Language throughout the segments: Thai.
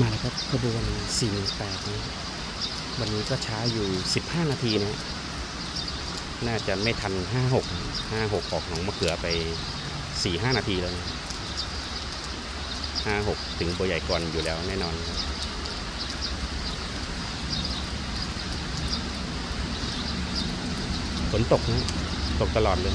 มาแล้วครับขบวน48นะวันนี้ก็ช้าอยู่ 15 นาทีนะ น่าจะไม่ทัน 56 56 ออกหนองมะเขือไป 4-5 นาทีแล้วนะ56 ถึงบัวใหญ่ก่อนอยู่แล้วแน่นอนครับฝนตกนะ ตกตลอดเลย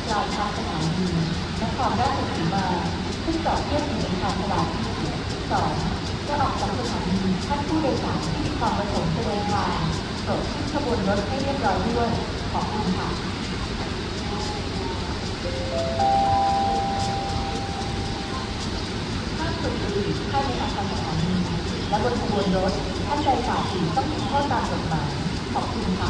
ลายทางสถานีนครราชสีมาขึ้นจอเทียบอยู่ในทางตลาดสองจะออกจากสถานีท่านผู้โดยสารที่มีความประสงค์จะเดินทางโปรดขึ้นขบวนรถให้เรียบร้อยด้วยขอบคุณค่ะห้ามสูบบุหรี่ภายในอาคารสถานีและบนขบวนรถท่านใดฝ่าฝืนต้องมีโทษตามกฎหมายขอบคุณค่ะ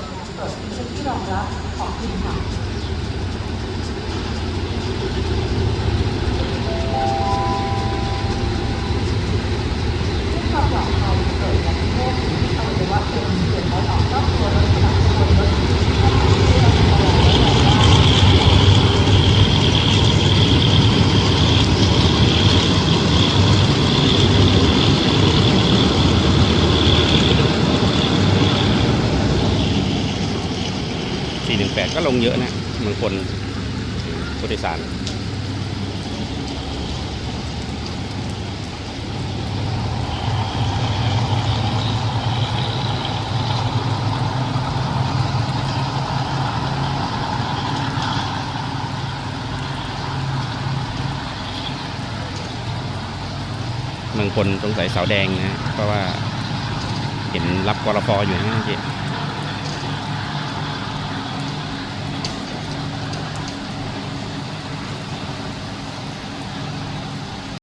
นขบวนรถโปรดมีพื้นที่รองรับของคุณค่ะเพื่อความปลอดภัยเกิดจากโรคที่อวัยวะเป็นเกิดและออกนอกตัวรถขณะขบวนรถท่านที่ได้รับการรับได้ 418 ก็ลงเยอะนะเมืองคนผู้โดยสารเมืองคนสงสัยเสาแดงนะ เพราะว่าเห็นรับกรฟอยู่นะเจ๊